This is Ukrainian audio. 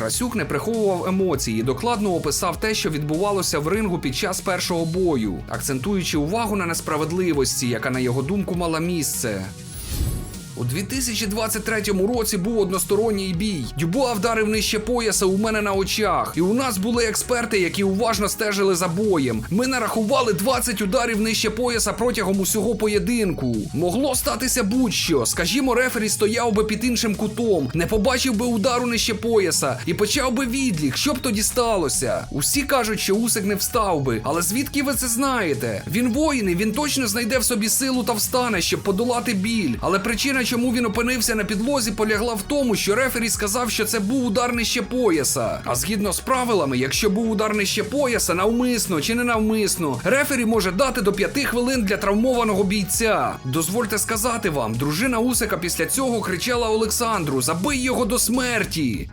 Красюк не приховував емоції, докладно описав те, що відбувалося в рингу під час першого бою, акцентуючи увагу на несправедливості, яка на його думку мала місце. У 2023 році був односторонній бій. Дюбуа вдарив нижче пояса у мене на очах. І у нас були експерти, які уважно стежили за боєм. Ми нарахували 20 ударів нижче пояса протягом усього поєдинку. Могло статися будь-що. Скажімо, рефері стояв би під іншим кутом, не побачив би удару нижче пояса і почав би відлік. Що б тоді сталося? Усі кажуть, що Усик не встав би. Але звідки ви це знаєте? Він воїн, і він точно знайде в собі силу та встане, щоб подолати біль. Але причина, чому він опинився на підлозі, полягла в тому, що рефері сказав, що це був удар нижче пояса. А згідно з правилами, якщо був удар нижче пояса, навмисно чи не навмисно, рефері може дати до 5 хвилин для травмованого бійця. Дозвольте сказати вам, дружина Усика після цього кричала Олександру: забий його до смерті.